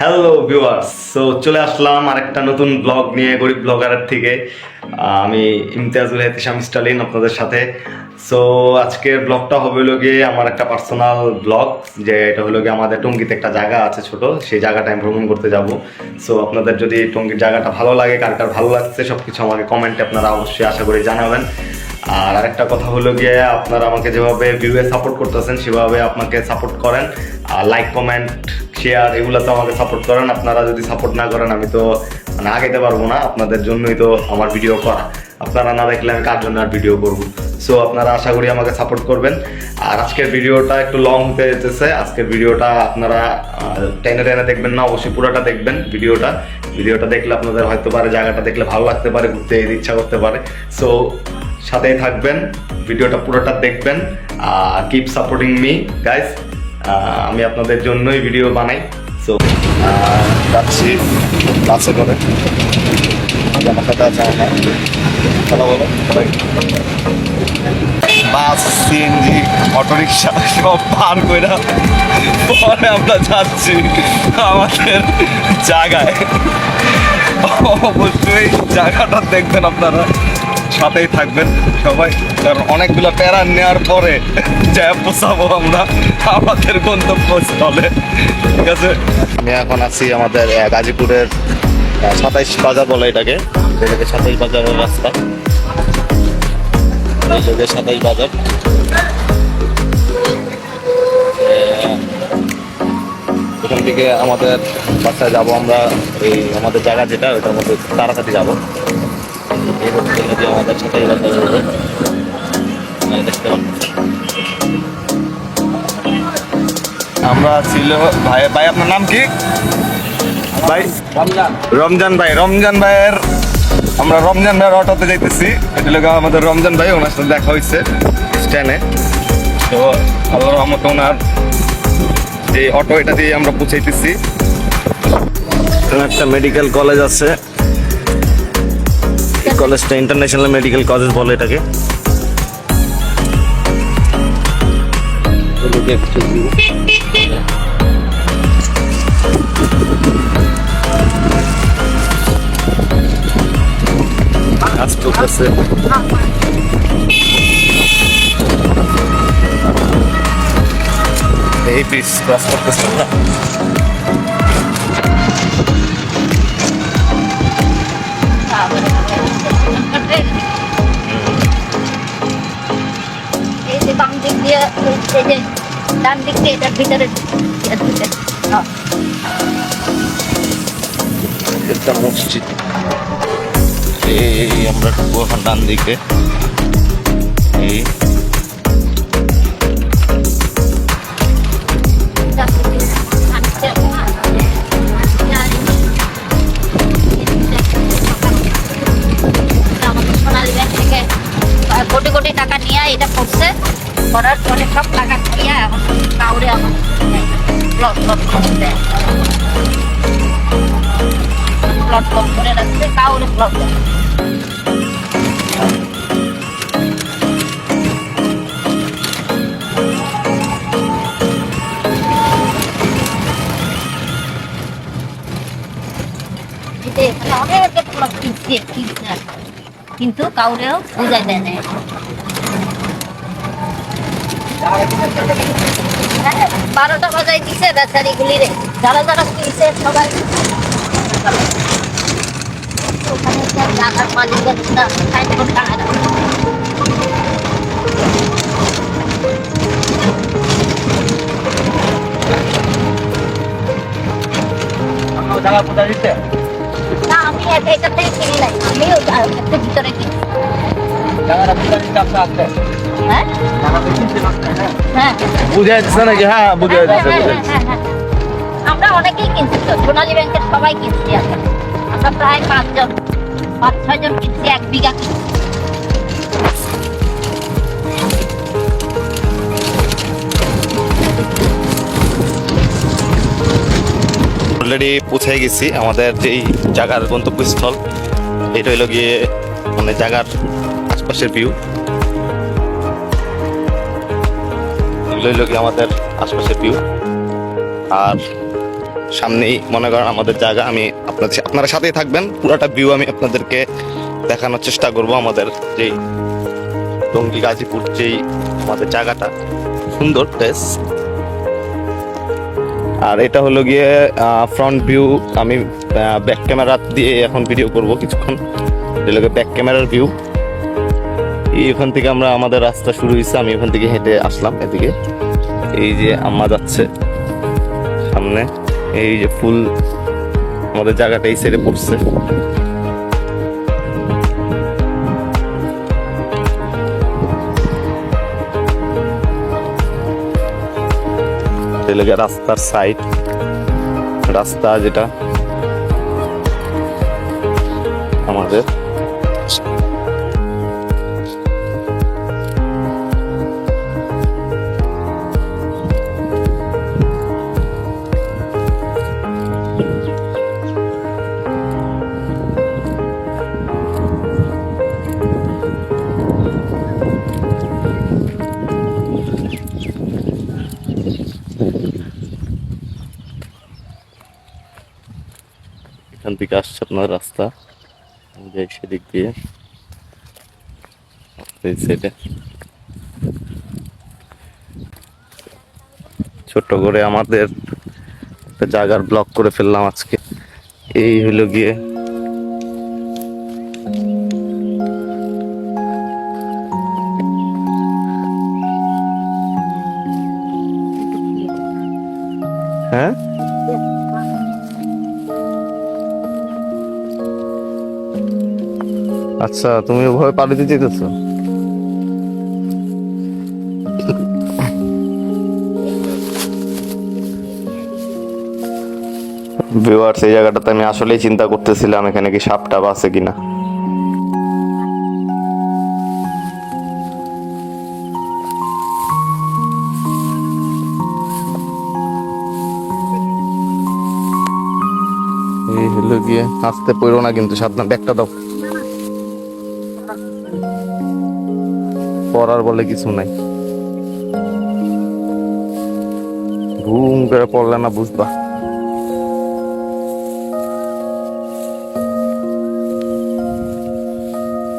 Hello viewers so চলে আসলাম আরেকটা নতুন ব্লগ নিয়ে গরিব ব্লগারের থেকে। আমি ইমতিয়াজুল হেতিসাম স্টালিন আপনাদের সাথে। সো আজকের ব্লগটা হবে হলো গিয়ে আমার একটা পার্সোনাল ব্লগ যে এটা হলো গিয়ে আমাদের টঙ্গিতে একটা জায়গা আছে ছোট, সেই জায়গাটা আমি ভ্রমণ করতে যাব। সো আপনাদের যদি টঙ্গির জায়গাটা ভালো লাগে, কার কার ভালো লাগছে সব কিছু আমাকে কমেন্টে আপনারা অবশ্যই আশা করি জানাবেন। আর আরেকটা কথা হলো গিয়ে আপনারা আমাকে যেভাবে ভিউয়ে সাপোর্ট করতেছেন, সেভাবে আপনাকে সাপোর্ট করেন। আর লাইক কমেন্ট শেয়ার এগুলো তো আমাকে সাপোর্ট করেন। আপনারা যদি সাপোর্ট না করেন, আমি তো মানে আগাইতে পারব না। আপনাদের জন্যই তো আমার ভিডিও করা। আপনারা না দেখলে আমি কার জন্য আর ভিডিও করব? সো আপনারা আশা করি আমাকে সাপোর্ট করবেন। আর আজকের ভিডিওটা একটু লং হতে যেতেছে। আজকের ভিডিওটা আপনারা টেনে টেনে দেখবেন না, অবশ্যই পুরোটা দেখবেন ভিডিওটা ভিডিওটা দেখলে আপনাদের হয়তো পারে, জায়গাটা দেখলে ভালো লাগতে পারে, ঘুরতে ইচ্ছা করতে পারে। সো সাথেই থাকবেন, ভিডিওটা পুরোটা দেখবেন কিপ সাপোর্টিং মি গাইস আমি আপনাদের জন্যই ভিডিও বানাই সো যাচ্ছি বাসে করে। আমার। কথা বলো বাস সিএনজি অটোরিকশা, সব পার করে পরে আমরা যাচ্ছি আমাদের জায়গায়। অবশ্যই জায়গাটা দেখবেন আপনারা। সাথেই থাকবেন সবাই, কারণ অনেকগুলো প্যারা নেওয়ার পরে যা পোষাবো আমরা, আমাদের গন্তব্যস্থলে। ঠিক আছে? আমি এখন আছি আমাদের গাজীপুরের সাতাইশ বাজার বলে এটাকে। এটাকে সাতাইশ বাজারের রাস্তা। সাতাইশ বাজার। এখান থেকে আমাদের বাসায় যাব আমরা, এই আমাদের জায়গা যেটা ওটার মধ্যে তাড়াতাড়ি যাব। এই হচ্ছে যে আমাদের সাথে রোড দেখতে আমরা ছিল ভাই ভাই আপনার নাম কি? ভাই রমজান। ভাই রমজান ভাইয়ের আমরা রমজান ভাইয়ের অটোতে যাইতেছি। এটা লোক আমাদের রমজান ভাই ওনার সাথে দেখা হয়েছে স্ট্যান্ডে। তো আল্লাহ রহমত ওনার যে অটো এটা দিয়ে আমরা পৌঁছাইতেছি। একটা মেডিকেল কলেজ আছে। এই কলেজটা ইন্টারন্যাশনাল মেডিকেল কলেজ বলে এটাকে। কাজ চলতেছে এই ব্রিজ ক্রস করতেছে না? এই যে বাম দিক দিয়ে এই যে ডান দিক দিয়ে এটার ভিতরে। একটা মসজিদ এই আমরা ডান দিকে এই করার পরে সব টাকা নিয়ে এখন কাউরে আমার প্লট প্লট করে দেয় প্লট প্লট করে রাখছে কাউরে প্লট দেয় কিন্তু এখানে অনেক প্লট কিনছে কিনছে কিন্তু কাউরেও বুঝাই দেয় না হ্যাঁ, বারোটা বাজাই দিছে বেচারি গুলি রে যারা যারা কিনছে সবাই। ওখানে জায়গার মালিকের না সাইন করে। জায়গা কোথায় দিতে না আমি এটা এটা কিনি নাই। আমিও ভিতরে কিনি। জায়গাটা কোথায় দিতে আপনার বুঝে যাচ্ছে নাকি? হ্যাঁ বুঝে হ্যাঁ, যাচ্ছে হ্যাঁ, বুঝে হ্যাঁ, হ্যাঁ, হ্যাঁ। আমরা অনেকেই কিনছি তো সোনালী ব্যাংকের সবাই কিনছি আমরা আমরা প্রায় পাঁচজন পাঁচ ছয় জন কিনছি এক বিঘা কিনছি। অলরেডি পৌঁছে গেছি আমাদের যেই জায়গার গন্তব্যস্থল এটা হইল গিয়ে মানে জায়গার আশপাশের ভিউ এগুলো হইল আমাদের আশপাশের ভিউ আর সামনেই মনে করেন আমাদের জায়গা, আমি আপনাদের আপনারা সাথেই থাকবেন। পুরাটা ভিউ আমি আপনাদেরকে দেখানোর চেষ্টা করব আমাদের যেই টঙ্গী গাজীপুর, যেই আমাদের জায়গাটা। সুন্দর প্লেস আর এটা হলো গিয়ে ফ্রন্ট ভিউ আমি ব্যাক ক্যামেরা দিয়ে এখন ভিডিও করব কিছুক্ষণ। এটা ব্যাক ক্যামেরার ভিউ এখান থেকে আমরা আমাদের রাস্তা শুরু হয়েছে, আমি ওখান থেকে হেঁটে আসলাম এদিকে। এই যে আম্মা যাচ্ছে সামনে, এই যে ফুল আমাদের জায়গাটা এই সাইডে পড়ছে। রাস্তার সাইড রাস্তা যেটা আমাদের থেকে রাস্তা। যাই সেদিক দিয়ে। এই সাইডে ছোট্ট করে আমাদের একটা জায়গার ব্লক করে ফেললাম আজকে। এই হলো গিয়ে আচ্ছা তুমি ওভাবে পালিতে যেতেছো? ভিউয়ার্স এই জায়গাটাতে আমি আসলেই চিন্তা করতেছিলাম এখানে কি সাপ টাপ আছে কিনা। এই হলো গিয়ে আসতে পড়ো না কিন্তু সাবধান ব্যাগটা দাও। পড়ার বলে কিছু নাই। ঘুম করে পড়লে না বুঝবা।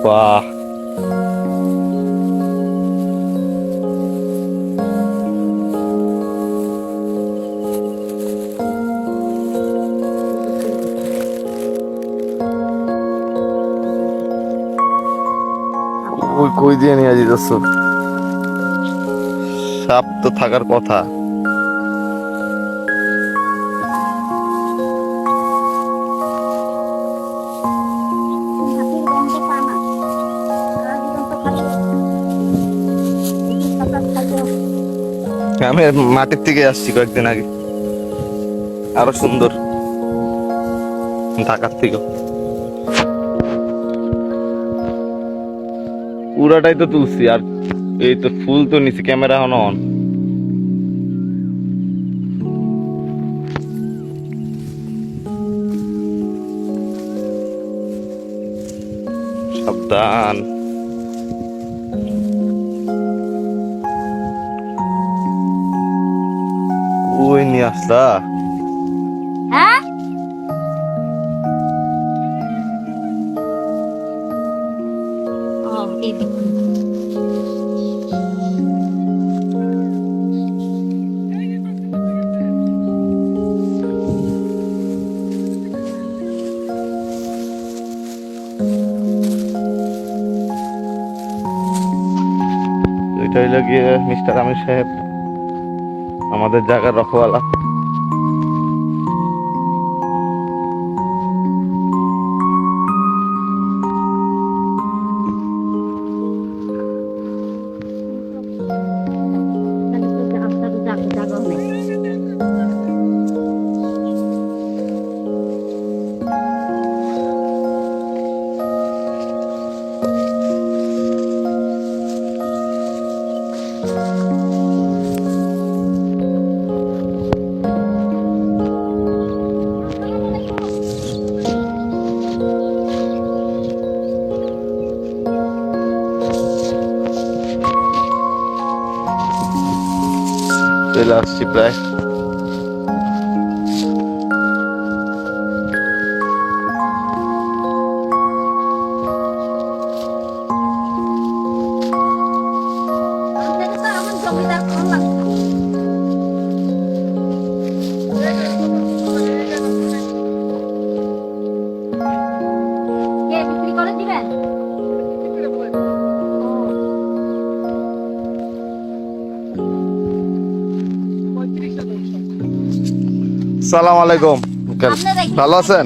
বাহ। কই দিয়ে নিয়ে যেতেছ সাপ তো থাকার কথা। আমি মাটির থেকে আসছি কয়েকদিন আগে। আরও সুন্দর। ঢাকার থেকে পুরাটাই তো তুলছি, আর এই তো ফুল তো নিছি ক্যামেরা এখন অন সাবধান। ওই নিয়ে আসলা? হইল গিয়ে মিস্টার আমির সাহেব আমাদের জায়গার রখওয়ালা last you play. Oh, that's. সালাম আলাইকুম। ভালো আছেন?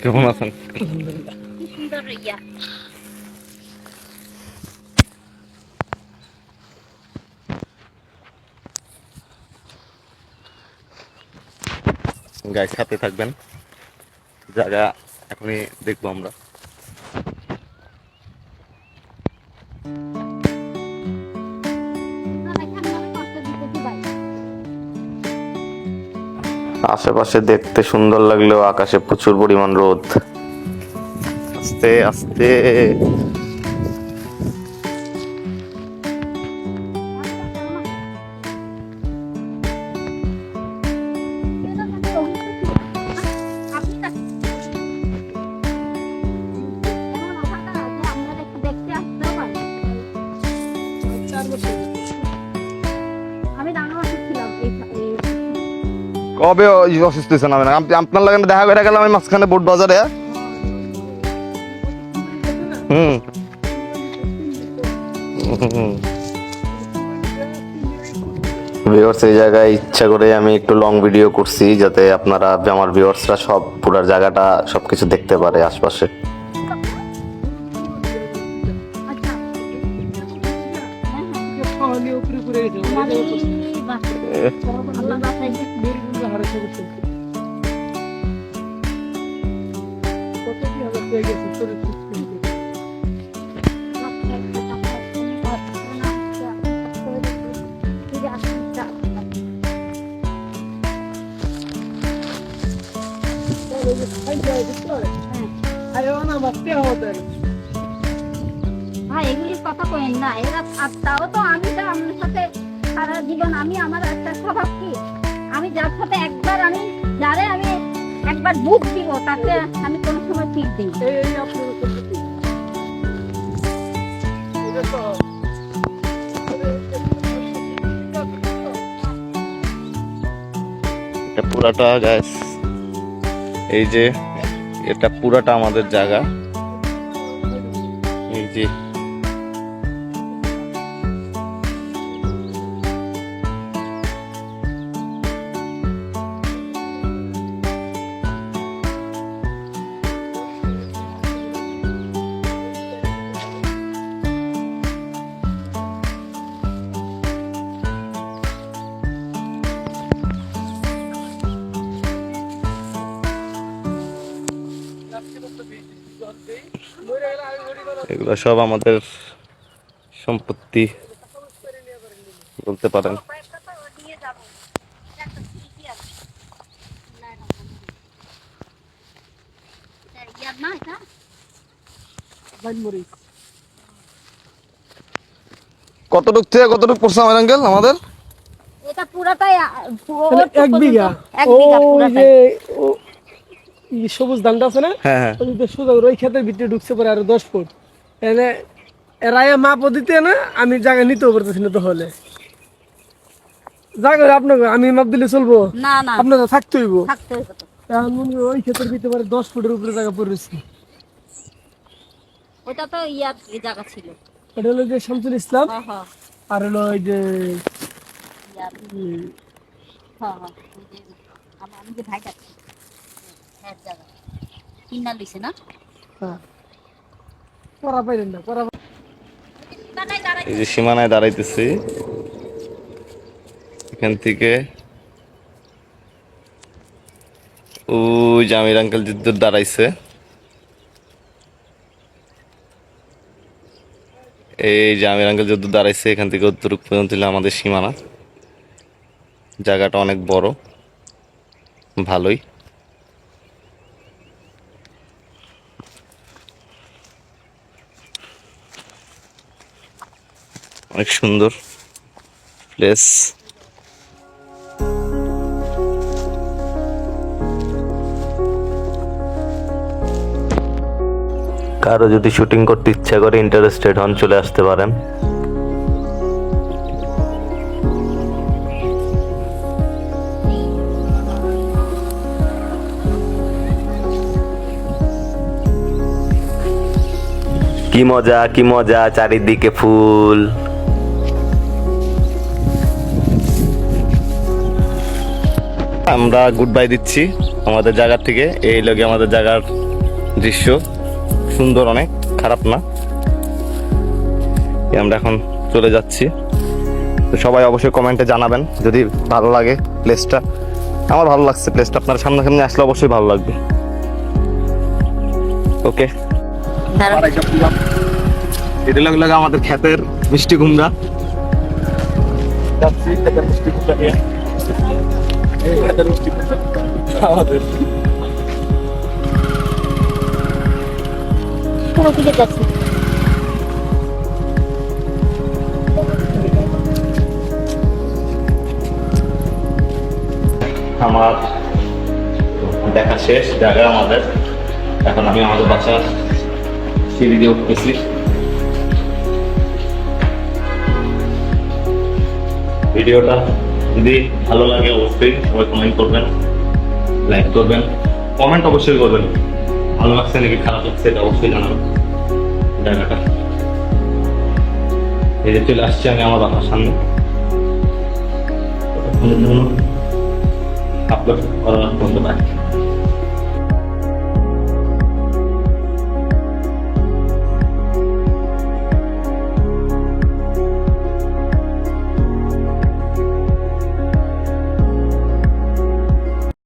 কেমন আছেন? গাইস সাথে থাকবেন। জায়গা এখনই দেখব আমরা। আশেপাশে দেখতে সুন্দর লাগলেও আকাশে প্রচুর পরিমাণ রোদ। আস্তে আস্তে। কবে অসুস্থ হয়েছেন আমি না আপনার লাগে দেখা করে গেলাম, আমি মাঝখানে বোট বাজারে। হুম। ভিউয়ার্স এই জায়গায় ইচ্ছা করে আমি একটু লং ভিডিও করছি, যাতে আপনারা, আমার ভিউয়ার্সরা সব পুরার জায়গাটা সবকিছু দেখতে পারে আশপাশে। ভাই এগুলির কথা কইেন না। এরা আর তাও তো আমি তো আপনার সাথে সারা জীবন আমি আমার একটা স্বভাব কি? আমি যার সাথে একবার আমি যারে আমি একবার বুক দিব তাকে আমি কোনো সময় ঠিক দিই পুরাটা গাছ এই যে এটা পুরাটা আমাদের জায়গা। এই যে এগুলো সব আমাদের সম্পত্তি বলতে পারেন। কতটুক থেকে কতটুক পড়ছে আমার আঙ্কেল আমাদের? এটা পুরাটাই এক বিঘা। এক বিঘা ওই পুরাটাই। যে সবুজ ধানটা আছে না হ্যাঁ হ্যাঁ। ওই সোজা ওই ক্ষেতের ভিতরে ঢুকছে পরে আরও দশ ফুট। এনে এরাইয়া মাপ দিতে না আমি জায়গা নিতেও পারতেছি না তো হলে জায়গা আপনাকে আমি মাপ দিলে চলবো? না না। আপনারা থাকতে হইব। থাকতে তো। এখন মনে ওই ক্ষেতের ভিতরে পরে দশ ফুটের উপরে জায়গা পড়েছে ওটা তো ইয়ার জায়গা ছিল। এটা হলো যে শামসুল ইসলাম হ্যাঁ হ্যাঁ। আর হলো ওই যে হ্যাঁ হ্যাঁ আমি যে ভাই যাচ্ছি হ্যাঁ জায়গা। কিনা দিছে না? হ্যাঁ পড়া পাইলেন না পড়া দাঁড়াই দাঁড়াই এই যে সীমানায় দাঁড়াইতেছি, এখান থেকে ওই যে আমির আঙ্কেল যুদ্ধ দাঁড়াইছে, এই যে আমির আঙ্কেল যুদ্ধ দাঁড়াইছে, এখান থেকে উত্তর পর্যন্ত আমাদের সীমানা। জায়গাটা অনেক বড়, ভালোই। অনেক সুন্দর প্লেস। কারও যদি শুটিং করতে ইচ্ছা করে ইন্টারেস্টেড হন, চলে আসতে পারেন। কি মজা কি মজা, চারিদিকে ফুল। আমরা গুড বাই দিচ্ছি আমাদের জায়গার থেকে। এই লগে আমাদের জায়গার দৃশ্য সুন্দর অনেক খারাপ না। আমরা এখন চলে যাচ্ছি। তো সবাই অবশ্যই কমেন্টে জানাবেন যদি ভালো লাগে প্লেসটা আমার ভালো লাগছে প্লেসটা আপনার সামনাসামনি আসলে অবশ্যই ভালো লাগবে। ওকে এটা লাগে লাগে আমাদের ক্ষেতের মিষ্টি কুমড়া। যাচ্ছি মিষ্টি কুমড়া আমাদের আমার দেখা শেষ জায়গা আমাদের। এখন আমি আমাদের বাসার সিঁড়ি দিয়ে উঠতেছি। ভিডিওটা যদি ভালো লাগে অবশ্যই সবাই কমেন্ট করবেন লাইক করবেন কমেন্ট অবশ্যই করবেন। ভালো লাগছে নাকি, খারাপ লাগছে এটা অবশ্যই জানাবেন। জায়গাটা এই যে চলে আসছি আমি আমার বাসার সামনে। আপলোড করা বন্ধ পাই